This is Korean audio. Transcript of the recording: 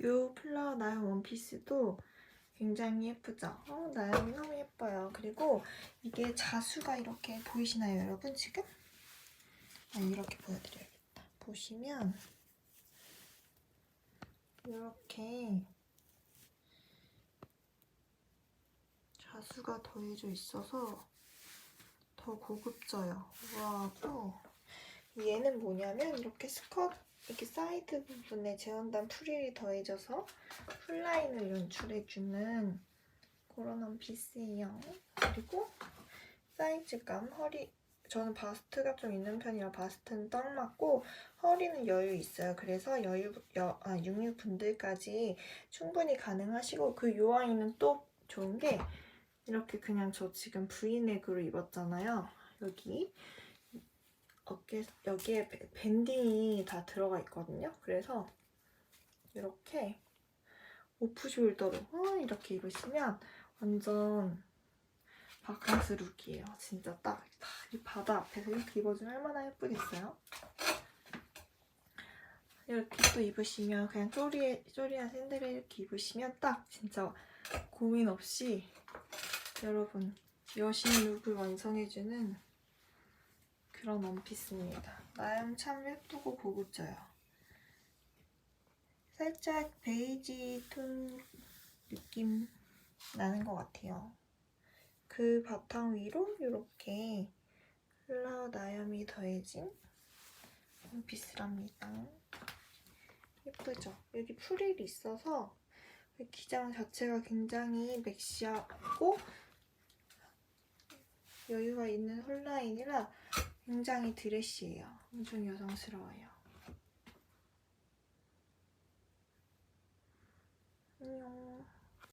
이 플라워 나연 원피스도 굉장히 예쁘죠? 어, 나연이 너무 예뻐요. 그리고 이게 자수가 이렇게 보이시나요, 여러분? 지금? 아, 이렇게 보여드려야겠다. 보시면 이렇게 자수가 더해져 있어서 더 고급져요. 우아하고 얘는 뭐냐면 이렇게 스커트 이렇게 사이드 부분에 재원단 프릴이 더해져서 풀라인을 연출해주는 그런 원피스예요. 그리고 사이즈감 허리 저는 바스트가 좀 있는 편이라 바스트는 딱 맞고 허리는 여유 있어요. 그래서 여유 여, 아, 66 분들까지 충분히 가능하시고 그 요아이는 또 좋은 게 이렇게 그냥 저 지금 브이넥으로 입었잖아요. 여기 어깨 여기에 밴- 밴딩이 다 들어가 있거든요. 그래서 이렇게 오프 숄더로 어, 이렇게 입으시면 완전 바캉스 룩이에요. 진짜 딱 이 바다 앞에서 이렇게 입어주면 얼마나 예쁘겠어요? 이렇게 또 입으시면 그냥 쪼리에 쪼리한 샌들을 이렇게 입으시면 딱 진짜 고민 없이 여러분 여신 룩을 완성해주는 그런 원피스입니다. 나름 참 예쁘고 고급져요. 살짝 베이지 톤 느낌 나는 것 같아요. 그 바탕 위로 이렇게 플라워 나염이 더해진 원피스랍니다. 예쁘죠? 여기 프릴이 있어서 그 기장 자체가 굉장히 맥시하고 여유가 있는 홀라인이라 굉장히 드레시해요. 엄청 여성스러워요.